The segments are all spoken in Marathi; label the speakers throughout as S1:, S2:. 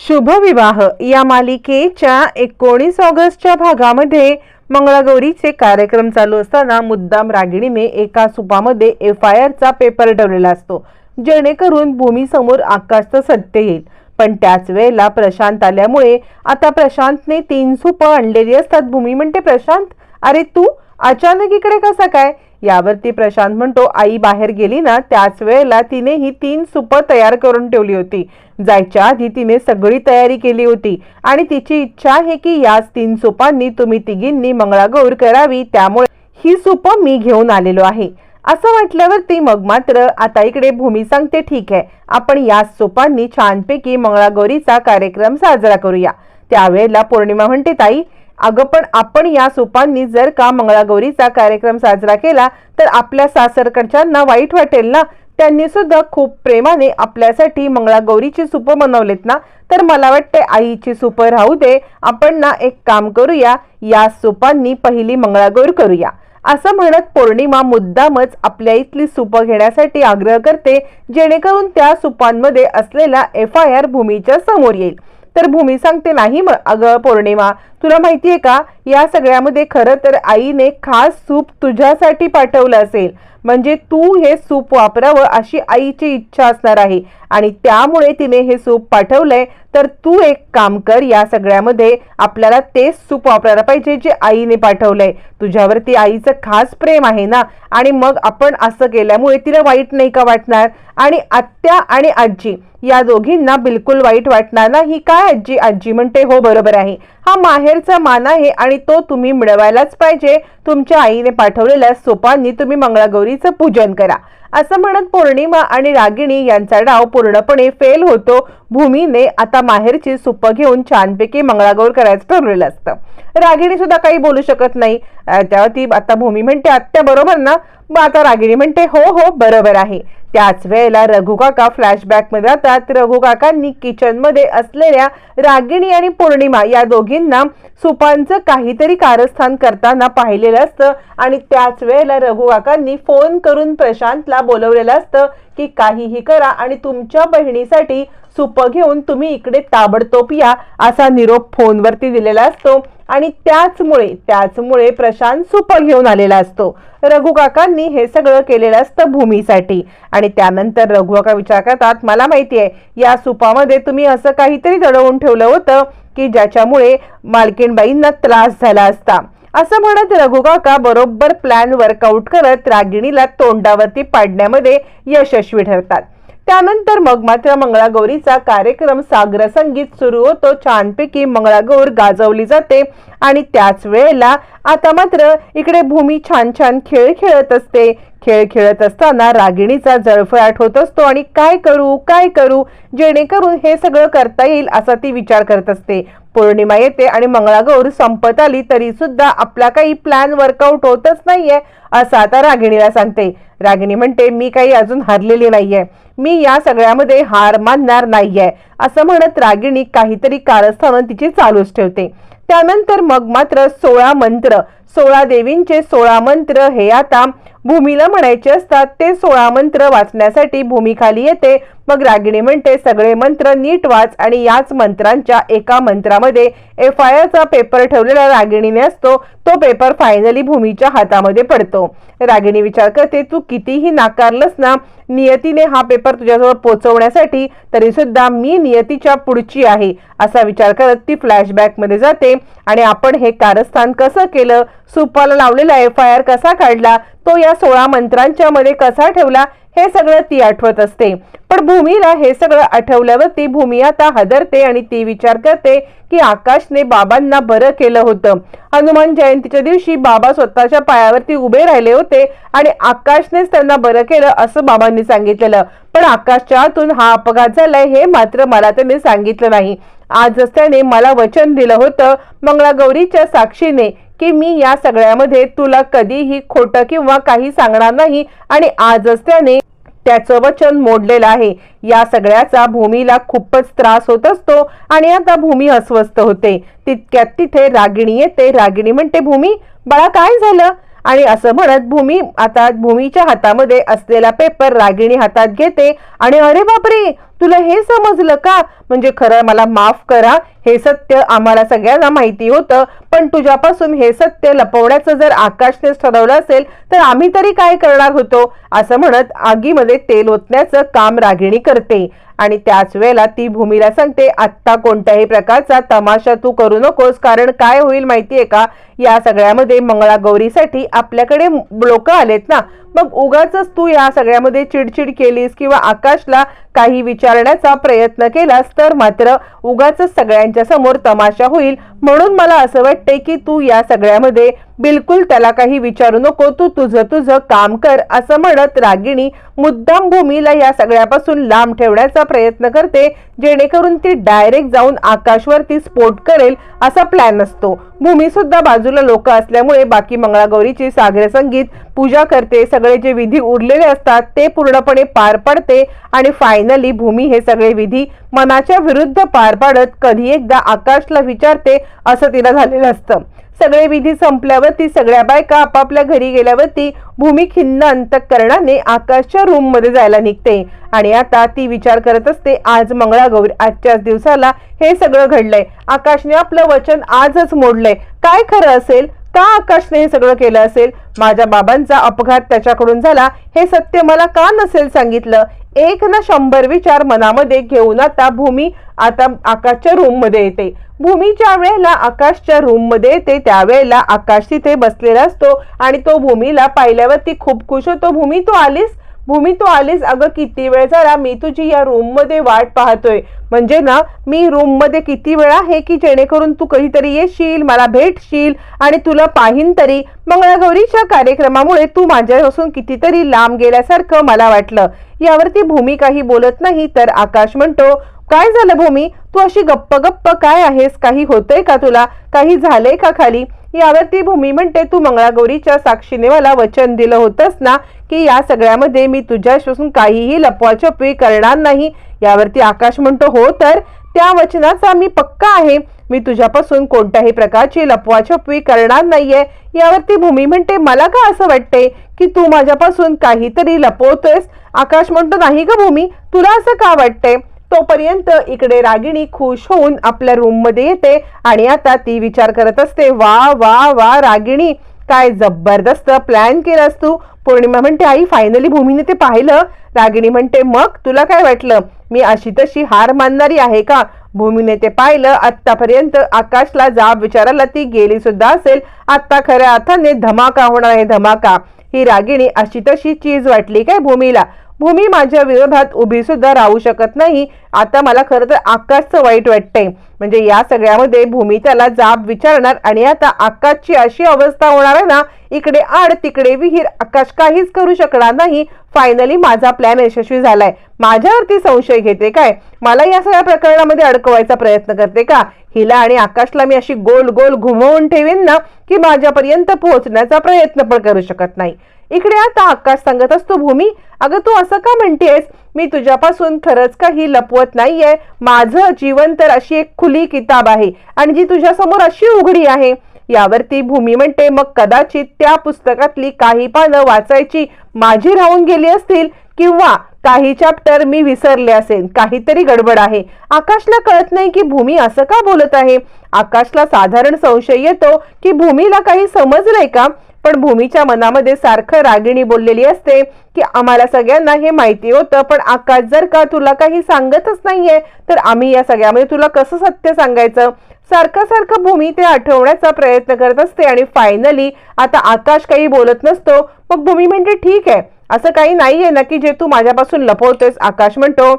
S1: शुभविवाह. या मालिकेच्या एकोणीस ऑगस्टच्या भागामध्ये मंगळागौरीचे कार्यक्रम चालू असताना मुद्दाम रागिणीने एका सुपामध्ये एफ आय आरचा पेपर ठेवलेला असतो जेणेकरून भूमीसमोर आकाशचं सत्य येईल. पण त्याच वेळेला प्रशांत आल्यामुळे आता प्रशांतने तीन सुपं आणलेली असतात. भूमी म्हणते प्रशांत अरे तू अचानक इकडे कसा काय? यावरती प्रशांत म्हणतो आई बाहेर गेली ना त्याच वेळेला तिने ही तीन सुपं तयार करून ठेवली होती. जायच्या आधी तिने सगळी तयारी केली होती आणि तिची इच्छा आहे की याच तीन सुपांनी तुम्ही तिघींनी मंगळागौर करावी त्यामुळे ही सुपं मी घेऊन आलेलो आहे. असं म्हटल्यावरती मग मात्र आता इकडे भूमी सांगते ठीक आहे. आपण याच सोपांनी छानपैकी मंगळागौरीचा कार्यक्रम साजरा करूया. त्यावेळेला पौर्णिमा म्हणते ताई अगं पण आपण या सोपांनी जर का मंगळागौरीचा कार्यक्रम साजरा केला तर आपल्या सासरकडच्यांना वाईट वाटेल ना? त्यांनी सुद्धा खूप प्रेमाने आपल्यासाठी मंगळागौरीची सुपं बनवलेत ना? तर मला वाटते आईची सुपं राहू दे. आपण ना एक काम करूया या सुपांनी पहिली मंगळागौर करूया. असं म्हणत पौर्णिमा मुद्दामच आपल्या इथली सुपं घेण्यासाठी आग्रह करते जेणेकरून त्या सुपांमध्ये असलेला एफ आय आर भूमीच्या समोर येईल. तर भूमी सांगते नाही मग अगं पौर्णिमा तुला माहिती आहे का? या सगळ्यामध्ये खरं तर आईने खास सूप तुझ्यासाठी पाठवलं असेल. म्हणजे तू हे सूप वापरावं अशी आईची इच्छा असणार आहे. आणि त्यामुळे तिने हे सूप पाठवलंय. तर तू एक काम कर या सगळ्यामध्ये आपल्याला तेच सूप वापरायला पाहिजे जे आईने पाठवलंय. तुझ्यावरती आईचं खास प्रेम आहे ना? आणि मग आपण असं केल्यामुळे तिला वाईट नाही का वाटणार? आणि आत्या आणि आजी या दोघींना बिलकुल वाईट वाटणार नाही काय आजी? आजी म्हणते हो बरोबर आहे. हा माहेरचा मान आहे आणि तो तुम्ही मिळवायलाच पाहिजे. तुमच्या आईने पाठवलेल्या सोपांनी तुम्ही मंगळागौरीचं पूजन करा. असं म्हणत पौर्णिमा आणि रागिणी यांचा डाव पूर्णपणे फेल होतो. भूमीने आता माहेरची सुप्प घेऊन छानपैकी मंगळागौर करायचं ठरवलेलं असतं. रागिणी सुद्धा काही बोलू शकत नाही. तेव्हा ती आता भूमी म्हणते आत्या बरोबर ना? मग आता रागिणी म्हणते हो हो बरोबर आहे. त्याच वेळेला रघु काका फ्लॅशबॅकमध्ये जातात रघु काकांनी किचनमध्ये असलेल्या रागिणी आणि पौर्णिमा या दोघींना सुपांचं काहीतरी कारस्थान करताना पाहिलेलं असतं आणि त्याच वेळेला रघु काकांनी फोन करून प्रशांतला बोलवलेलं असतं की काहीही करा आणि तुमच्या बहिणीसाठी सुप घेऊन तुम्ही इकडे ताबडतोब या असा निरोप फोनवरती दिलेला असतो. आणि त्याचमुळे त्याचमुळे प्रशांत सुप घेऊन आलेला असतो. रघु काकांनी हे सगळं केलेलं असतं भूमीसाठी. आणि त्यानंतर रघु काका विचार करतात मला माहिती आहे या सुपामध्ये तुम्ही असं काहीतरी दडवून ठेवलं होतं की ज्याच्यामुळे मालकीणबाईंना त्रास झाला असता. असं म्हणत रघु काका बरोबर प्लॅन वर्कआउट करत रागिणीला तोंडावरती पाडण्यामध्ये यशस्वी ठरतात. त्यानंतर मग मात्र मंगळागौरीचा कार्यक्रम सागर संगीत सुरू होतो. छानपैकी मंगळागौर गाजवली जाते आणि त्याच वेळेला आता मात्र इकडे भूमी छान छान खेळ खेळत असते. खेळ खेळत असताना रागिणीचा जळफळाट होत असतो आणि काय करू काय करू जेणेकरून हे सगळं करता येईल असा ती विचार करत असते. पौर्णिमा येते आणि मंगळागौर संपत आली तरी सुद्धा आपला काही प्लॅन वर्कआउट होतच नाहीये असं आता रागिणीला सांगते. रागिणी म्हणते मी काही अजून हरलेली नाहीये. मी या सगळ्यामध्ये हार मानणार नाहीये. असं म्हणत रागिणी काहीतरी कारस्थानं तिची चालूच ठेवते. त्यानंतर मग मात्र सोळा मंत्र सोळा देवींचे सोळा मंत्र हे आता भूमीला म्हणायचे असतात. ते सोळा मंत्र वाचण्यासाठी भूमी खाली येते. मग रागिणी म्हणते सगळे मंत्र नीट वाच आणि याच मंत्रांच्या एका मंत्रामध्ये एफ आय आरचा पेपर ठेवलेला रागिणीने असतो. तो पेपर फायनली भूमीच्या हातामध्ये पडतो. रागिणी विचार करते तू कितीही नाकारलंस ना नियतीने हा पेपर तुझ्याजवळ पोचवण्यासाठी तरी सुद्धा मी नियतीच्या पुढची आहे. असा विचार करत ती फ्लॅशबॅकमध्ये जाते आणि आपण हे कारस्थान कसं केलं? सुप्पाला लावलेला एफ आय आर कसा काढला तो या सोळा मंत्रांच्या मध्ये कसा ठेवला हे सगळं ती आठवत असते. पण भूमीला हे सगळं आठवल्यावरती भूमी आता हदरते आणि ती विचार करते की आकाशने बाबांना बरं केलं होतं. हनुमान जयंतीच्या दिवशी बाबा स्वतःच्या पायावरती उभे राहिले होते आणि आकाशनेच त्यांना बरं केलं असं बाबांनी सांगितलेलं. पण आकाशच्या आतून हा अपघात झालाय हे मात्र मला त्यांनी सांगितलं नाही. आजच त्याने मला वचन दिलं होतं मंगळागौरीच्या साक्षीने. की मी या सगळ्यामध्ये तुला कधीही खोटं किंवा काही सांगणार नाही आणि आजच त्याने त्याचं वचन मोडलेलं आहे. या सगळ्याचा भूमीला खूपच त्रास होत असतो आणि आता भूमी अस्वस्थ होते. तितक्यात तिथे रागिणी येते. रागिणी म्हणते भूमी बाळा काय झालं? आणि असं म्हणत भूमी आता भूमीच्या हातामध्ये असलेला पेपर रागिणी हातात घेते आणि अरे बापरे तुला हे समजलं का? म्हणजे खरं मला माफ करा. हे सत्य आम्हाला सगळ्यांना माहिती होतं पण तुझ्यापासून हे सत्य लपवण्याचं जर आकाशनेच ठरवलं असेल तर आम्ही तरी काय करणार होतो? असं म्हणत आगीमध्ये तेल ओतण्याचं काम रागिणी करते. आणि त्याच वेळेला ती भूमीला सांगते आत्ता कोणत्याही प्रकारचा तमाशा तू करू नकोस कारण काय होईल माहितीये का? या सगळ्यामध्ये मंगळागौरीसाठी आपल्याकडे लोक आलेत ना. मग उगाच तू या सगळ्यामध्ये चिडचिड केलीस किंवा आकाशला काही विचारण्याचा प्रयत्न केलास तर मात्र उगाच सगळ्यांच्या समोर तमाशा होईल म्हणून मला असं वाटते की तू या सगळ्यामध्ये बिलकुल त्याला काही विचारू नको तू तुझं तुझं काम कर असं म्हणत रागिणी मुद्दाम भूमीला या सगळ्यापासून लांब ठेवण्याचा प्रयत्न करते जेणेकरून ती डायरेक्ट जाऊन आकाशवरती स्फोट करेल असा प्लॅन असतो भूमी सुद्धा बाजूला लोक असल्यामुळे बाकी मंगळागौरीची सागरे संगीत पूजा करते सगळे जे विधी उरलेले असतात ते पूर्णपणे पार पडते आणि फायनली भूमी हे सगळे विधी मनाच्या विरुद्ध पार पाडत कधी एकदा आकाशला विचारते असं तिला झालेलं असतं. सगळे विधी संपल्यावरती सगळ्या बायका आपापल्या घरी गेल्यावरती भूमी खिन्न अंतकरणाने आकाशच्या रूममध्ये जायला निघते. आणि आता ती विचार करत असते आज मंगळागौर आजच्याच दिवसाला हे सगळं घडलंय. आकाशने आपलं वचन आजच मोडलंय. काय खरं असेल? का आकाशने हे सगळं केलं असेल? माझ्या बाबांचा अपघात त्याच्याकडून झाला हे सत्य मला का नसेल सांगितलं? एक ना शंभर विचार मनामध्ये घेऊन आता भूमी आता आकाशच्या रूममध्ये येते. भूमी ज्या वेळेला आकाशच्या रूममध्ये येते त्यावेळेला आकाश तिथे बसलेला असतो आणि तो भूमीला पाहिल्यावर ती खूप खुश होतो. भूमी तू आलीस? भूमी तू आलीस? अगं किती वेळ झाला मी तुझी या रूममध्ये वाट पाहतोय. म्हणजे ना मी रूममध्ये किती वेळ आहे की जेणेकरून तू कधीतरी येशील मला भेटशील आणि तुला पाहिन तरी. मंगळागौरीच्या कार्यक्रमामुळे तू माझ्यापासून कितीतरी लांब गेल्यासारखं मला वाटलं. यावरती भूमी काही बोलत नाही तर आकाश म्हणतो काय झालं भूमी? तू अशी गप्प गप्प काय आहेस? काही होतंय का तुला? काही झालंय का खाली? यावरती भूमी म्हणते तू मंगळागौरीच्या साक्षीने मला वचन दिलं होतंस ना की या सगळ्यामध्ये मी तुझ्यापासून काहीही लपवाछपवी करणार नाही. यावरती आकाश म्हणतो हो तर त्या वचनाचा मी पक्का आहे. मी तुझ्यापासून कोणत्याही प्रकारची लपवाछपवी करणार नाहीये. यावरती भूमी म्हणते मला का असं वाटते की तू माझ्यापासून काहीतरी लपवतोयस? आकाश म्हणतो नाही का भूमी तुला असं का वाटते तोपर्यंत इकडे रागिणी खुश होऊन आपल्या रूममध्ये येते. आणि आता ती विचार करत असते वा वा वा रागिणी काय जबरदस्त प्लॅन केलास तू. पौर्णिमा म्हणते आई फायनली भूमीने ते पाहिलं. रागिणी म्हणते मग तुला काय वाटलं? मी अशी तशी हार मानणारी आहे का? भूमीने ते पाहिलं आत्तापर्यंत आकाशला जाब विचारायला ती गेली सुद्धा असेल. आत्ता खऱ्या अर्थाने धमाका होणार आहे धमाका. ही रागिणी अशी तशी चीज वाटली काय भूमीला? भूमी माझ्या विरोधात उभी सुद्धा राहू शकत नाही. आता मला खरं तर आकाशचं वाईट वाटतंय. म्हणजे या सगळ्यामध्ये भूमी त्याला जाब विचारणार आणि आता आकाशची अशी अवस्था होणार आहे ना इकडे आड तिकडे विहीर आकाश काहीच करू शकणार नाही. फायनली माझा प्लॅन यशस्वी झालाय. माझ्यावरती संशय घेते काय? मला या सगळ्या प्रकरणामध्ये अडकवायचा प्रयत्न करते का? हिला आणि आकाशला मी अशी गोल गोल घुमवून ठेवीन ना की माझ्यापर्यंत पोहोचण्याचा प्रयत्न पण करू शकत नाही. इकडे आता आकाश सांगत असतो भूमी अगं तू असं का म्हणतेस? मी तुझ्यापासून खरंच काही लपवत नाहीये. माझं जीवन तर अशी एक खुली किताब आहे आणि जी तुझ्यासमोर अशी उघडी आहे. यावरती भूमी म्हणते मग कदाचित त्या पुस्तकातली काही पानं वाचायची माझी राहून गेली असतील किंवा काही चॅप्टर मी विसरले असेल काहीतरी गडबड आहे. आकाशला कळत नाही की भूमी असं का बोलत आहे. आकाशला साधारण संशय येतो की भूमीला काही समजलंय का? पण भूमीच्या मनामध्ये सारखं रागिणी बोललेली असते की आम्हाला सगळ्यांना हे माहिती होतं पण आकाश जर का तुला काही सांगतच नाहीये तर आम्ही या सगळ्यामध्ये तुला कसं सत्य सांगायचं? सारखं सारखं भूमी ते आठवण्याचा प्रयत्न करत असते आणि फायनली आता आकाश काही बोलत नसतो. मग भूमी म्हणते ठीक आहे. असं काही नाहीये ना की जे तू माझ्यापासून लपवतोयस आकाश म्हणतो.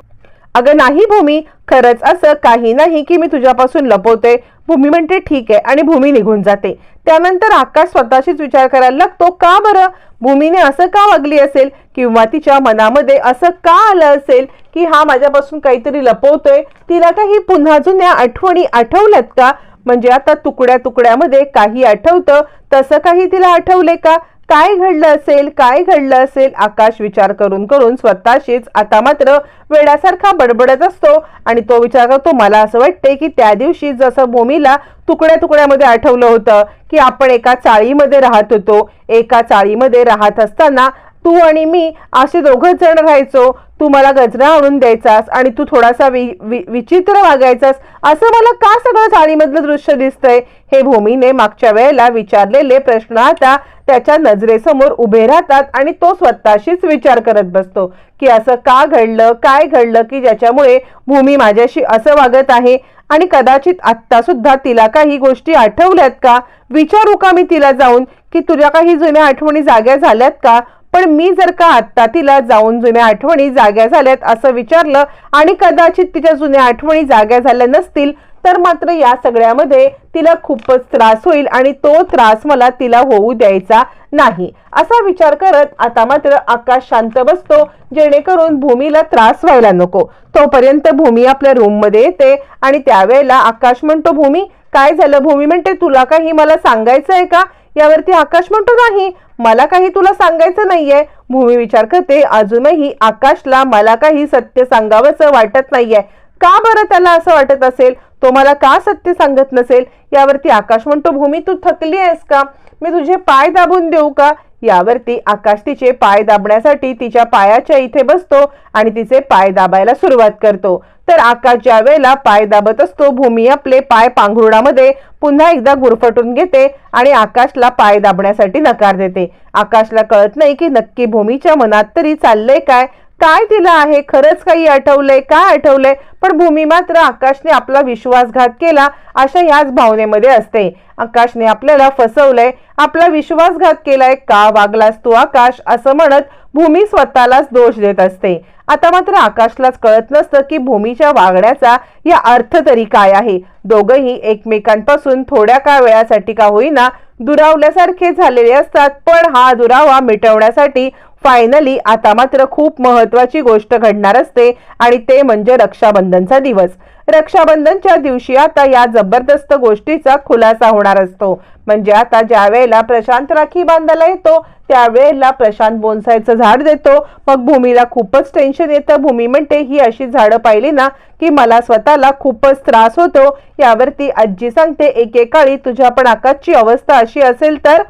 S1: अगं नाही भूमी खरंच असं काही नाही की मी तुझ्यापासून लपवते भूमी म्हणते ठीक आहे आणि भूमी निघून जाते. त्यानंतर आकाश स्वतःशीच विचार करायला लागतो का बरं? भूमीने असं का वागली असेल? किंवा तिच्या मनामध्ये असं का आलं असेल की हा माझ्यापासून काहीतरी लपवतोय? तिला काही पुन्हा जुन्या आठवणी आठवल्यात का? म्हणजे आता तुकड्या तुकड्यामध्ये काही आठवतं तसं काही तिला आठवले का? काय घडलं असेल काय घडलं असेल आकाश विचार करून करून स्वतःशीच आता मात्र वेड्यासारखा बडबडत असतो. आणि तो विचार करतो मला असं वाटते की त्या दिवशी जसं भूमीला तुकड्या तुकड्यामध्ये आठवलं होतं की आपण एका चाळीमध्ये राहत होतो. एका चाळीमध्ये राहत असताना तू आणि मी असे दोघंच जण राहायचो. तू मला गजरा आणून द्यायचास आणि तू थोडासा वि, वि, विचित्र वागायचास. असं मला का सगळं चाळीमधलं दृश्य दिसतंय? हे भूमीने मागच्या वेळेला विचारलेले प्रश्न आता त्याच्या नजरेसमोर उभे राहतात आणि तो स्वतःशीच विचार करत बसतो की असं का घडलं काय घडलं की ज्याच्यामुळे भूमी माझ्याशी असं वागत आहे? आणि कदाचित आत्ता सुद्धा तिला काही गोष्टी आठवल्यात का? विचारू का मी तिला जाऊन की तुझ्या काही जुन्या आठवणी जाग्या झाल्यात का? पण मी जर का आत्ता तिला जाऊन जुन्या आठवणी जाग्या झाल्यात असं विचारलं आणि कदाचित तिच्या जुन्या आठवणी जाग्या झाल्या नसतील तर मात्र या सगळ्यामध्ये तिला खूपच त्रास होईल आणि तो त्रास मला तिला होऊ द्यायचा नाही असा विचार करत आता मात्र आकाश शांत बसतो जेणेकरून भूमीला त्रास व्हायला नको. तोपर्यंत भूमी आपल्या रूममध्ये येते आणि त्यावेळेला आकाश म्हणतो भूमी काय झालं? भूमी म्हणते तुला काही मला सांगायचं आहे का? यावरती आकाश म्हणतो नाही मला काही तुला सांगायचं नाहीये. भूमी विचार करते अजूनही आकाशला मला काही सत्य सांगावंसं वाटत नाहीये. का बरं त्याला असं वाटत असेल? तो मला का सत्य सांगत नसेल? यावरती आकाश म्हणतो भूमी तू थकली आहेस का? मी तुझे पाय दाबून देऊ का? यावरती आकाश तिचे पाय दाबण्यासाठी तिच्या पायाच्या इथे बसतो आणि तिचे पाय दाबायला सुरुवात करतो. तर आकाश ज्या वेळेला पाय दाबत असतो भूमी आपले पाय पांघरुणामध्ये पुन्हा एकदा गुरफटून घेते आणि आकाशला पाय दाबण्यासाठी नकार देते. आकाशला कळत नाही की नक्की भूमीच्या मनात तरी चाललंय काय? काय तिला आहे? खरंच काही आठवलंय? काय आठवलंय? पण भूमी मात्र आकाशने आपला विश्वासघात केला अशा याच भावनेमध्ये असते. आकाशने आपल्याला फसवलंय. आपला विश्वासघात केलाय. का वागलास तू आकाश? असं म्हणत भूमी स्वतःलाच दोष देत असते. आता मात्र आकाशलाच कळत नसतं की भूमीच्या वागण्याचा या अर्थ तरी काय आहे? दोघंही एकमेकांपासून थोड्या काळ वेळासाठी का होईना दुरावल्यासारखे झालेले असतात. पण हा दुरावा मिटवण्यासाठी फायनली आता मात्र खूप महत्वाची गोष्ट घडणार असते आणि ते म्हणजे रक्षाबंधनचा दिवस. रक्षाबंधनच्या दिवशी आता या जबरदस्त गोष्टीचा खुलासा होणार असतो. म्हणजे आता ज्या वेळेला प्रशांत राखी बांधायला येतो त्यावेळेला प्रशांत बोनसायचं झाड देतो. मग भूमीला खूपच टेन्शन येतं. भूमी म्हणते ही अशी झाडं पाहिली ना की मला स्वतःला खूपच त्रास होतो. यावरती आजी सांगते एकेकाळी तुझ्या पण आकाशची अवस्था अशी असेल तर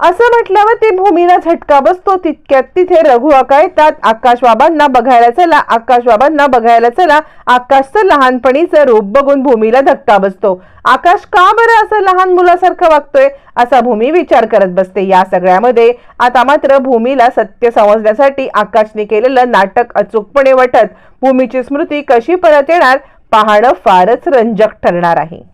S1: असं म्हटल्यावर ते भूमीला झटका बसतो. तितक्यात तिथे रघु आका येतात आकाश बाबांना बघायला चला. आकाश बाबांना बघायला चला. आकाशचं लहानपणीचं रूप बघून भूमीला धक्का बसतो. आकाश का बरं असं लहान मुलासारखं वागतोय? असा भूमी विचार करत बसते. या सगळ्यामध्ये आता मात्र भूमीला सत्य समजण्यासाठी आकाशने केलेलं नाटक अचूकपणे वाटत. भूमीची स्मृती कशी परत येणार? पाहणं फारच रंजक ठरणार आहे.